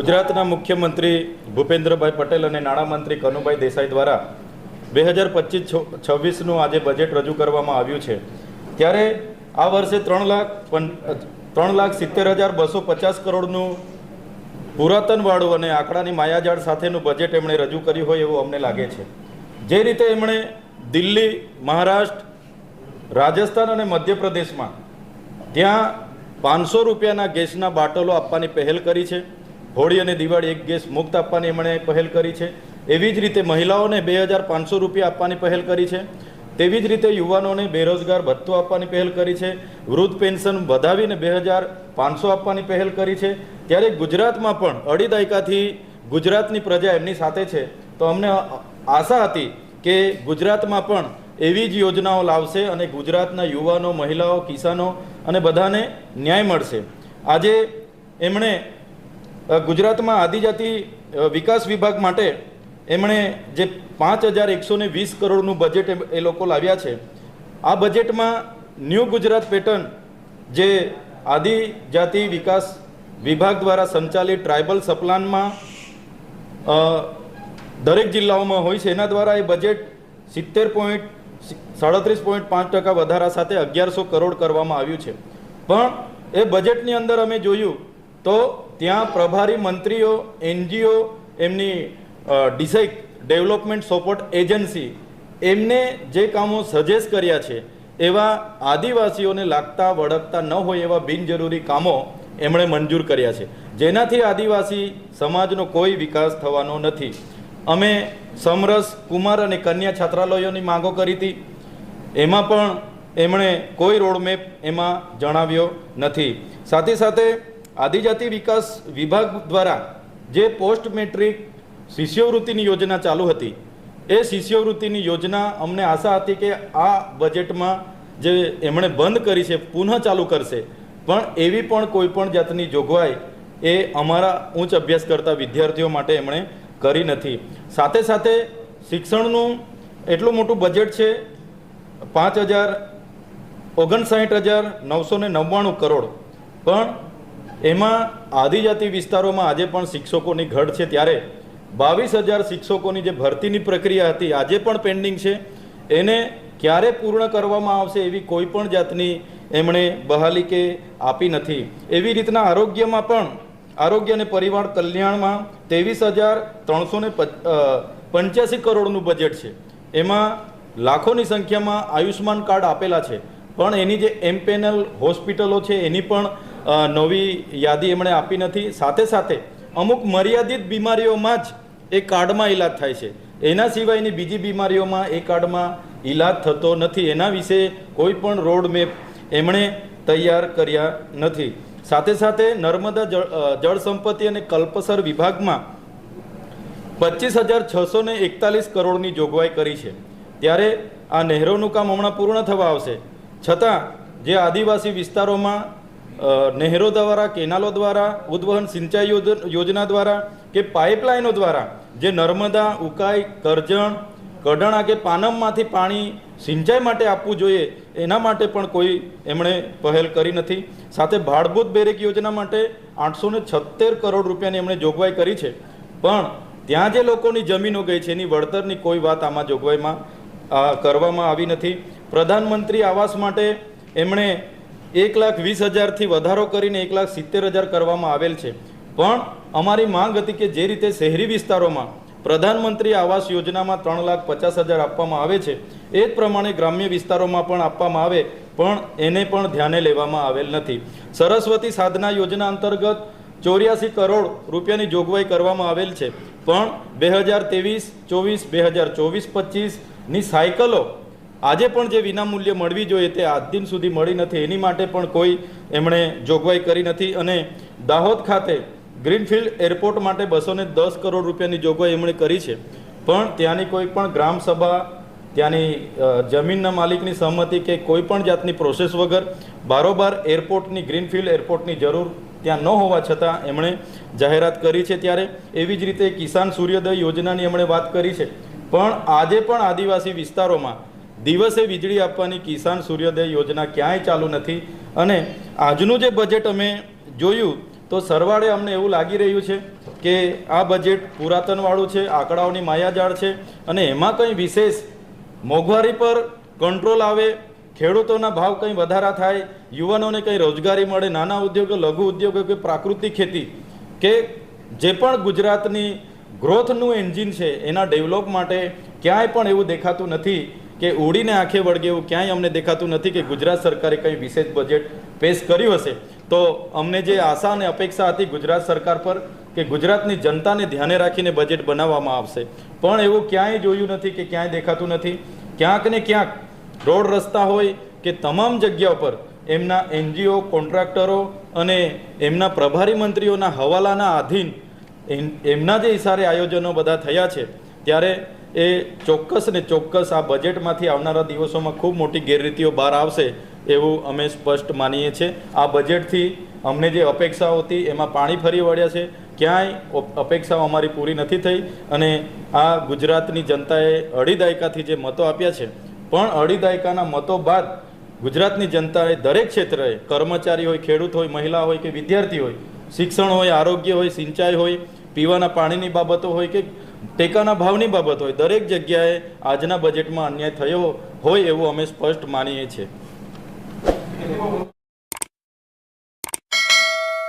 ગુજરાતના મુખ્યમંત્રી ભૂપેન્દ્રભાઈ પટેલ અને નાણામંત્રી કનુભાઈ દેસાઈ દ્વારા બે હજાર પચીસ છવ્વીસનું આજે બજેટ રજૂ કરવામાં આવ્યું છે. ત્યારે આ વર્ષે ત્રણ લાખ ત્રણ લાખ સિત્તેર હજાર બસો પચાસ કરોડનું પુરાતનવાળું અને આંકડાની માયાજાળ સાથેનું બજેટ એમણે રજૂ કર્યું હોય એવું અમને લાગે છે. જે રીતે એમણે દિલ્હી, મહારાષ્ટ્ર, રાજસ્થાન અને મધ્યપ્રદેશમાં ત્યાં પાંચસો રૂપિયાના ગેસના બાટલો આપવાની પહેલ કરી છે. હોળી અને દિવાળી એક ગેસ મુક્ત આપવાની એમણે પહેલ કરી છે. એવી જ રીતે મહિલાઓને બે હજાર પાંચસો રૂપિયા આપવાની પહેલ કરી છે. તેવી જ રીતે યુવાનોને બેરોજગાર ભથ્થો આપવાની પહેલ કરી છે. વૃદ્ધ પેન્શન વધાવીને બે હજાર પાંચસો આપવાની પહેલ કરી છે. ત્યારે ગુજરાતમાં પણ અઢી દાયકાથી ગુજરાતની પ્રજા એમની સાથે છે. તો અમને આશા હતી કે ગુજરાતમાં પણ એવી જ યોજનાઓ લાવશે અને ગુજરાતના યુવાનો, મહિલાઓ, કિસાનો અને બધાને ન્યાય મળશે. આજે એમણે ગુજરાતમાં આદિજાતિ વિકાસ વિભાગ માટે એમણે જે પાંચ હજાર એકસો ને વીસ કરોડનું બજેટ એ લોકો લાવ્યા છે, આ બજેટમાં ન્યૂ ગુજરાત પેટર્ન જે આદિજાતિ વિકાસ વિભાગ દ્વારા સંચાલિત ટ્રાઇબલ સપ્લાનમાં દરેક જિલ્લાઓમાં હોય છે, એના દ્વારા એ બજેટ સિત્તેર પોઈન્ટ સાડત્રીસ પોઈન્ટ પાંચ ટકા વધારા સાથે અગિયારસો કરોડ કરવામાં આવ્યું છે. પણ એ બજેટની અંદર અમે જોયું તો ત્યાં પ્રભારી મંત્રીઓ, એનજીઓ, એમની ડિસાઇક ડેવલપમેન્ટ સપોર્ટ એજન્સી, એમને જે કામો સજેસ્ટ કર્યા છે, એવા આદિવાસીઓને લાગતા વળગતા ન હોય એવા બિનજરૂરી કામો એમણે મંજૂર કર્યા છે. જેનાથી આદિવાસી સમાજનો કોઈ વિકાસ થવાનો નથી. અમે સમરસ કુમાર અને કન્યા છાત્રાલયોની માંગો કરી હતી. એમાં પણ એમણે કોઈ રોડમેપ એમાં જણાવ્યો નથી. સાથે સાથે આદિજાતિ વિકાસ વિભાગ દ્વારા જે પોસ્ટ મેટ્રિક શિષ્યવૃત્તિની યોજના ચાલુ હતી, એ શિષ્યવૃત્તિની યોજના અમને આશા હતી કે આ બજેટમાં જે એમણે બંધ કરી છે, પુનઃ ચાલુ કરશે, પણ એવી પણ કોઈ પણ જાતની જોગવાઈ એ અમારા ઉચ્ચ અભ્યાસ કરતા વિદ્યાર્થીઓ માટે એમણે કરી નથી. સાથે સાથે શિક્ષણનું એટલું મોટું બજેટ છે, પાંચ હજાર ઓગણસાઠ હજાર નવસો ને નવ્વાણું કરોડ. પણ એમાં આદિજાતિ વિસ્તારોમાં આજે પણ શિક્ષકોની ઘટ છે. ત્યારે બાવીસ હજાર શિક્ષકોની જે ભરતીની પ્રક્રિયા હતી, આજે પણ પેન્ડિંગ છે. એને ક્યારે પૂર્ણ કરવામાં આવશે એવી કોઈ પણ જાતની એમણે બહાલી કે આપી નથી. એવી રીતના આરોગ્યમાં પણ, આરોગ્ય અને પરિવાર કલ્યાણમાં ત્રેવીસ હજાર ત્રણસો ને પંચ્યાસી કરોડનું બજેટ છે. એમાં લાખોની સંખ્યામાં આયુષ્માન કાર્ડ આપેલા છે. પણ એની જે એમ પેનલ હોસ્પિટલો છે, એની પણ નવી યાદી એમણે આપી નથી. સાથે સાથે અમુક મર્યાદિત બીમારીઓમાં જ એ કાર્ડમાં ઈલાજ થાય છે. એના સિવાયની બીજી બીમારીઓમાં એ કાર્ડમાં ઈલાજ થતો નથી. એના વિશે કોઈ પણ રોડ મેપ એમણે તૈયાર કર્યા નથી. સાથે સાથે નર્મદા જળ સંપત્તિ અને કલ્પસર વિભાગમાં પચીસ હજાર છસો ને એકતાલીસ કરોડની જોગવાઈ કરી છે. ત્યારે આ નહેરોનું કામ હમણાં પૂર્ણ થવા આવશે. છતાં, જે આદિવાસી વિસ્તારોમાં નહેરો દ્વારા, કેનાલો દ્વારા, ઉદ્વહન સિંચાઈ યોજના દ્વારા કે પાઇપલાઇનો દ્વારા જે નર્મદા, ઉકાઈ, કરજણ, કઢણા કે પાનમમાંથી પાણી સિંચાઈ માટે આપવું જોઈએ, એના માટે પણ કોઈ એમણે પહેલ કરી નથી. સાથે ભાડભૂત બેરેક યોજના માટે આઠસો ને છત્તેર કરોડ રૂપિયાની એમણે જોગવાઈ કરી છે. પણ ત્યાં જે લોકોની જમીનો ગઈ છે, એની વળતરની કોઈ વાત આમાં જોગવાઈમાં કરવામાં આવી નથી. પ્રધાનમંત્રી આવાસ માટે એમણે એક લાખ વીસ હજારથી વધારો કરીને એક લાખ સિત્તેર હજાર કરવામાં આવેલ છે. પણ અમારી માંગ હતી કે જે રીતે શહેરી વિસ્તારોમાં પ્રધાનમંત્રી આવાસ યોજનામાં ત્રણ લાખ પચાસ હજાર આપવામાં આવે છે, એ જ પ્રમાણે ગ્રામ્ય વિસ્તારોમાં પણ આપવામાં આવે, પણ એને પણ ધ્યાને લેવામાં આવેલ નથી. સરસ્વતી સાધના યોજના અંતર્ગત ચોર્યાસી કરોડ રૂપિયાની જોગવાઈ કરવામાં આવેલ છે. પણ બે હજાર ત્રેવીસ, ચોવીસ, બે હજાર ચોવીસ પચીસની સાયકલો આજે પણ જે વિનામૂલ્ય મળવી જોઈએ તે આજ દિન સુધી મળી નથી. એની માટે પણ કોઈ એમણે જોગવાઈ કરી નથી અને દાહોદ ખાતે ગ્રીનફિલ્ડ એરપોર્ટ માટે બસો દસ કરોડ રૂપિયાની જોગવાઈ એમણે કરી છે. પણ ત્યાંની કોઈ પણ ગ્રામ સભા, ત્યાંની જમીનના માલિકની સહમતિ કે કોઈ પણ જાતની પ્રોસેસ વગર બારોબાર એરપોર્ટની, ગ્રીનફિલ્ડ એરપોર્ટની જરૂર ત્યાં ન હોવા છતાં એમણે જાહેરાત કરી છે ત્યારે એવી જ રીતે કિસાન સૂર્યોદય યોજનાની એમણે વાત કરી છે. પણ આજે પણ આદિવાસી વિસ્તારોમાં દિવસે વીજળી આપવાની કિસાન સૂર્યોદય યોજના ક્યાંય ચાલુ નથી. અને આજનું જે બજેટ અમે જોયું, તો સરવાળે અમને એવું લાગી રહ્યું છે કે આ બજેટ પુરાતનવાળું છે, આંકડાઓની માયાજાળ છે, અને એમાં કંઈ વિશેષ મોંઘવારી પર કંટ્રોલ આવે, ખેડૂતોના ભાવ કંઈ વધારા થાય, યુવાનોને કંઈ રોજગારી મળે, નાના ઉદ્યોગો, લઘુ ઉદ્યોગો કે પ્રાકૃતિક ખેતી, કે જે પણ ગુજરાતની ગ્રોથનું એન્જિન છે, એના ડેવલપ માટે ક્યાંય પણ એવું દેખાતું નથી. કે ઉડીને આંખે વળગે એવું ક્યાંય અમને દેખાતું નથી કે ગુજરાત સરકારે કંઈ વિશેષ બજેટ પેશ કર્યું હશે. તો અમને જે આશા અને અપેક્ષા હતી ગુજરાત સરકાર પર કે ગુજરાતની જનતાને ધ્યાને રાખીને બજેટ બનાવવામાં આવશે. પણ એવું ક્યાંય જોયું નથી કે ક્યાંય દેખાતું નથી. ક્યાંક ને ક્યાંક રોડ રસ્તા હોય કે તમામ જગ્યા પર એમના એનજીઓ, કોન્ટ્રાક્ટરો અને એમના પ્રભારી મંત્રીઓના હવાલાના આધીન એમના જે ઇશારે આયોજનો બધા થયા છે, ત્યારે એ ચોક્કસ ને ચોક્કસ આ બજેટમાંથી આવનારા દિવસોમાં ખૂબ મોટી ગેરરીતિઓ બહાર આવશે એવું અમે સ્પષ્ટ માનીએ છીએ. આ બજેટથી અમને જે અપેક્ષાઓ હતી એમાં પાણી ફરી વળ્યા છે. ક્યાંય અપેક્ષાઓ અમારી પૂરી નથી થઈ અને આ ગુજરાતની જનતાએ અઢી દાયકાથી જે મતો આપ્યા છે, પણ અઢી દાયકાના મતો બાદ ગુજરાતની જનતાએ દરેક ક્ષેત્રે કર્મચારી હોય, ખેડૂત હોય, મહિલા હોય કે વિદ્યાર્થી હોય, શિક્ષણ હોય, આરોગ્ય હોય, સિંચાઈ હોય, પીવાના પાણીની બાબતો હોય કે ટેકાના ભાવની બાબત હોય, દરેક જગ્યાએ આજના બજેટમાં અન્યાય થયો હોય એવું અમે સ્પષ્ટ માનીએ છીએ.